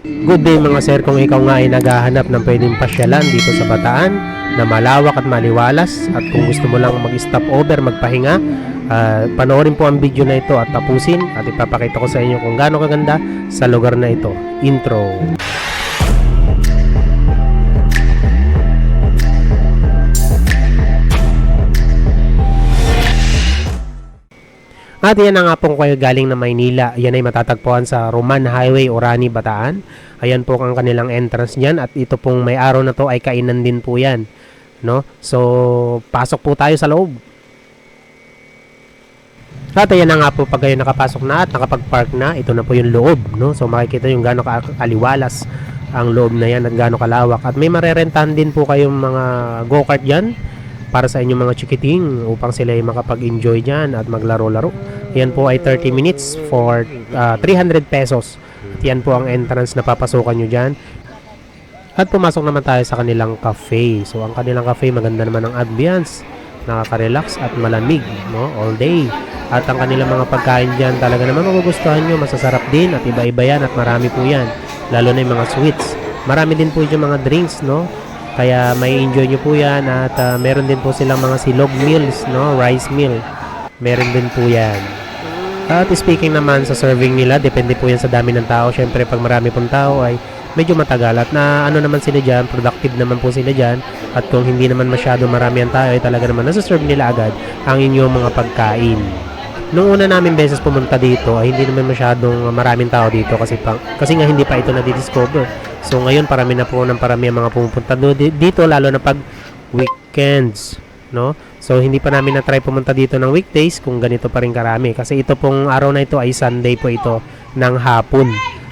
Good day mga sir kung ikaw nga ay naghahanap ng pwedeng pasyalan dito sa Bataan na malawak at maliwalas at kung gusto mo lang mag-stop over, magpahinga, ah, panoorin po ang video na ito at tapusin at ipapakita ko sa inyo kung gaano kaganda sa lugar na ito. Intro. At yan na nga pong kayo galing na Maynila. Yan ay matatagpuan sa Roman Highway, Orani, Bataan. Ayan po ang kanilang entrance niyan at ito pong may araw na to ay kainan din po yan. No? So, pasok po tayo sa loob. At ayan na nga po pag kayo nakapasok na at nakapag-park na, ito na po yung loob. No? So, makikita yung gaano ka- kaliwalas ang loob na yan at gaano kalawak. At may marerentahan din po kayong mga go-kart dyan para sa inyong mga chikiting upang sila ay makapag-enjoy dyan at maglaro-laro. Yan po ay 30 minutes for ah, 300 pesos. At yan po ang entrance na papasukan nyo dyan. At pumasok naman tayo sa kanilang cafe. So ang kanilang cafe maganda naman ang ambience. Nakaka-relax at malamig no? all day. At ang kanilang mga pagkain dyan talaga naman magugustuhan nyo. Masasarap din at iba-iba yan at marami po yan. Lalo na yung mga sweets. Marami din po yung mga drinks no. Kaya may enjoy nyo po yan at ah, meron din po silang mga silog meals, no? Rice meal. Meron din po yan. At speaking naman sa serving nila, depende po yan sa dami ng tao. Siyempre, pag marami pong tao ay medyo matagal. At na ano naman sila dyan, productive naman po sila dyan. At kung hindi naman masyado marami ang tao, ay talaga naman nasa-serve nila agad ang inyong mga pagkain. Nung una namin beses pumunta dito, ay hindi naman masyadong maraming tao dito kasi pa, kasi nga hindi pa ito na-discover. So ngayon parami na po ng parami ang mga pumupunta dito lalo na pag weekends, no? So hindi pa namin na-try pumunta dito ng weekdays kung ganito pa rin karami kasi ito pong araw na ito ay Sunday po ito ng hapon.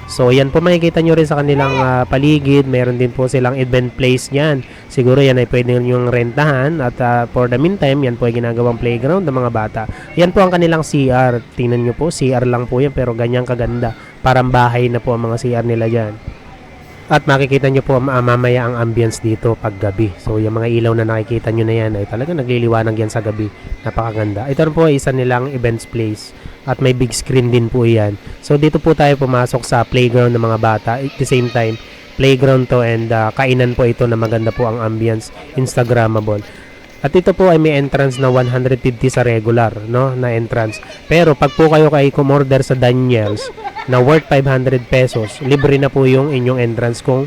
So yan po makikita nyo rin sa kanilang ah, paligid, meron din po silang event place niyan. Siguro yan ay pwede nyo rentahan at ah, for the meantime, yan po ay ginagawang playground ng mga bata. Yan po ang kanilang CR. Tingnan nyo po, CR lang po yan pero ganyang kaganda. Parang bahay na po ang mga CR nila dyan. At makikita nyo po mamaya ang ambience dito pag gabi. So yung mga ilaw na nakikita nyo na yan ay talaga nagliliwanag yan sa gabi. Napakaganda. Ito po ay isa nilang events place. At may big screen din po yan. So dito po tayo pumasok sa playground ng mga bata. At the same time, playground to and ah, kainan po ito na maganda po ang ambience. Instagrammable. At ito po ay may entrance na 150 sa regular, no, na entrance. Pero pag po kayo kay kumorder sa Daniels na worth 500 pesos, libre na po yung inyong entrance kung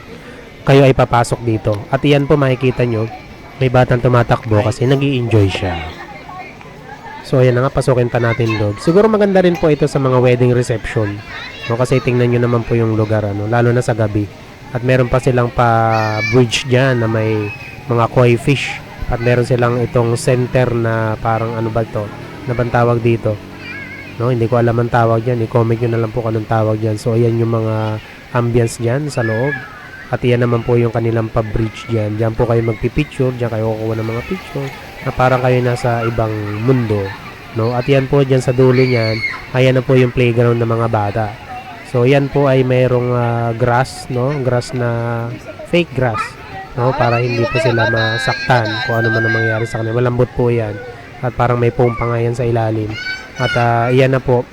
kayo ay papasok dito. At iyan po makikita nyo, may batang tumatakbo kasi nag enjoy siya. So ayan na nga, pasukin pa natin loob. Siguro maganda rin po ito sa mga wedding reception. No, kasi tingnan nyo naman po yung lugar, ano, lalo na sa gabi. At meron pa silang pa bridge dyan na may mga koi fish. At meron silang itong center na parang ano ba to? Na bang tawag dito? No, hindi ko alam ang tawag diyan. I-comment nyo na lang po kung anong tawag diyan. So ayan yung mga ambience diyan sa loob. At iyan naman po yung kanilang pa-bridge diyan. Diyan po kayo magpi-picture, diyan kayo kukuha ng mga picture na parang kayo nasa ibang mundo. No? At yan po diyan sa dulo niyan, ayan na po yung playground ng mga bata. So yan po ay mayroong ah, grass, no? Grass na fake grass, no? Para hindi po sila masaktan kung ano man ang mangyari sa kanila. Malambot po yan. At parang may foam pa nga yan sa ilalim. At ah, iyan na po,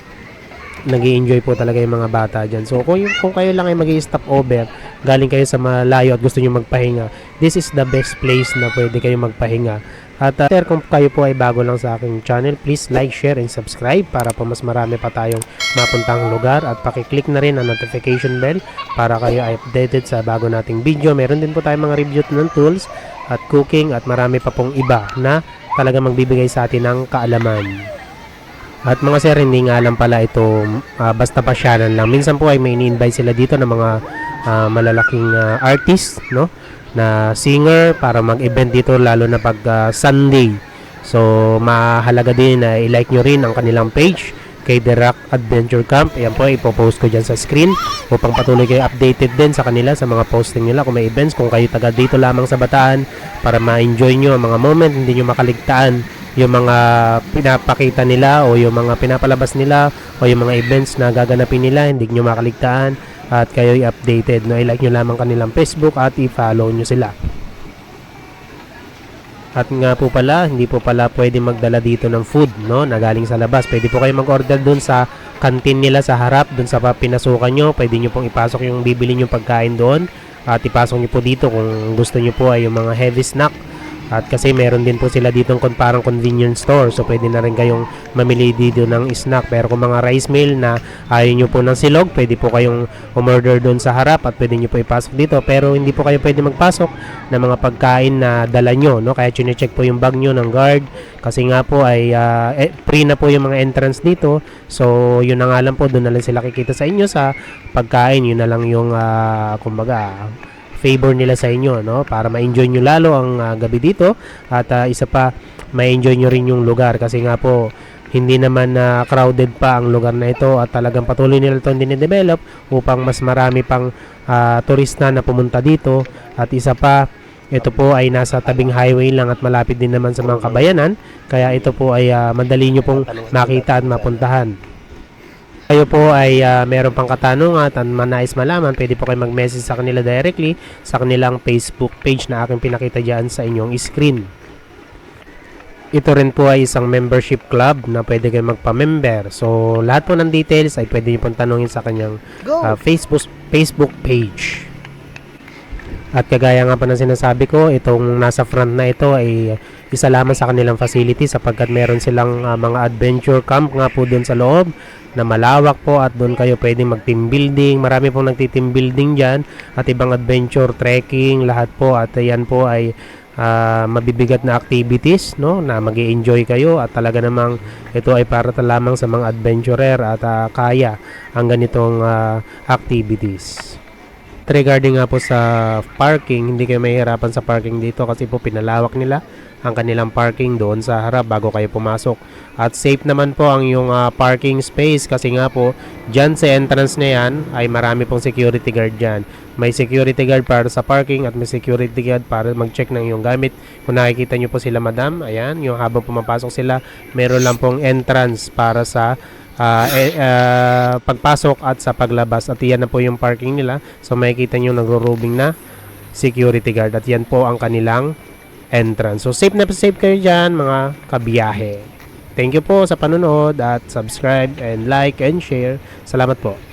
nag enjoy po talaga yung mga bata dyan. So, kung, kung kayo lang ay mag stop over, galing kayo sa malayo at gusto nyo magpahinga, this is the best place na pwede kayo magpahinga. At uh, sir, kung kayo po ay bago lang sa aking channel, please like, share, and subscribe para po mas marami pa tayong mapuntang lugar at pakiclick na rin ang notification bell para kayo ay updated sa bago nating video. Meron din po tayong mga review ng tools at cooking at marami pa pong iba na talaga magbibigay sa atin ng kaalaman. At mga sir, hindi nga lang pala ito ah, basta pasyanan lang. Minsan po ay may ini-invite sila dito ng mga ah, malalaking ah, artist, no? Na singer para mag-event dito lalo na pag ah, Sunday. So, mahalaga din na i-like nyo rin ang kanilang page kay The Rock Adventure Camp. Ayan po, ipopost ko dyan sa screen upang patuloy kayo updated din sa kanila sa mga posting nila kung may events. Kung kayo taga dito lamang sa Bataan para ma-enjoy nyo ang mga moment, hindi nyo makaligtaan yung mga pinapakita nila o yung mga pinapalabas nila o yung mga events na gaganapin nila, hindi nyo makaligtaan at kayo updated. No? I-like nyo lamang kanilang Facebook at i-follow nyo sila. At nga po pala, hindi po pala pwede magdala dito ng food, no, na galing sa labas. Pwede po kayo mag-order dun sa kantin nila sa harap, dun sa pinasukan nyo. Pwede nyo pong ipasok yung bibili nyo pagkain doon. At ipasok nyo po dito kung gusto nyo po ay yung mga heavy snack. At kasi meron din po sila dito ng parang convenience store. So pwede na rin kayong mamili dito ng snack. Pero kung mga rice mill na ayaw nyo po ng silog, pwede po kayong umorder doon sa harap at pwede nyo po ipasok dito. Pero hindi po kayo pwede magpasok ng mga pagkain na dala nyo. No? Kaya chinecheck po yung bag nyo ng guard. Kasi nga po ay ah, eh, free na po yung mga entrance dito. So yun na nga lang po, doon na lang sila kikita sa inyo sa pagkain. Yun na lang yung ah, kumbaga favor nila sa inyo no? Para ma-enjoy nyo lalo ang ah, gabi dito at ah, isa pa ma-enjoy nyo rin yung lugar. Kasi nga po hindi naman na crowded pa ang lugar na ito at talagang patuloy nila itong dinidevelop upang mas marami pang ah, turista na pumunta dito. At isa pa ito po ay nasa tabing highway lang at malapit din naman sa mga kabayanan. Kaya ito po ay ah, madali nyo pong makita at mapuntahan kayo po ay ah, meron pang katanungan at manais malaman, pwede po kayo mag-message sa kanila directly sa kanilang Facebook page na aking pinakita dyan sa inyong screen. Ito rin po ay isang membership club na pwede kayo magpa-member. So, lahat po ng details ay pwede nyo pong tanungin sa kanyang ah, Facebook, Facebook page. At kagaya nga pa ng sinasabi ko, itong nasa front na ito ay isa lamang sa kanilang facility sapagkat meron silang ah, mga adventure camp nga po doon sa loob na malawak po at doon kayo pwedeng mag team building. Marami pong nagti-team building dyan at ibang adventure, trekking, lahat po at yan po ay ah, mabibigat na activities no na mag enjoy kayo at talaga namang ito ay para lamang sa mga adventurer at ah, kaya ang ganitong ah, activities. Regarding nga po sa parking, hindi kayo mahihirapan sa parking dito kasi po pinalawak nila ang kanilang parking doon sa harap bago kayo pumasok. At safe naman po ang yung ah, parking space kasi nga po dyan sa entrance na yan ay marami pong security guard dyan. May security guard para sa parking at may security guard para mag-check ng iyong gamit. Kung nakikita nyo po sila madam, ayan, yung habang pumapasok sila, meron lang pong entrance para sa ah, eh, ah, pagpasok at sa paglabas. At yan na po yung parking nila. So makikita nyo nagro-robing na security guard. At yan po ang kanilang entrance. So safe na safe kayo dyan mga kabiyahe. Thank you po sa panonood at subscribe and like and share. Salamat po.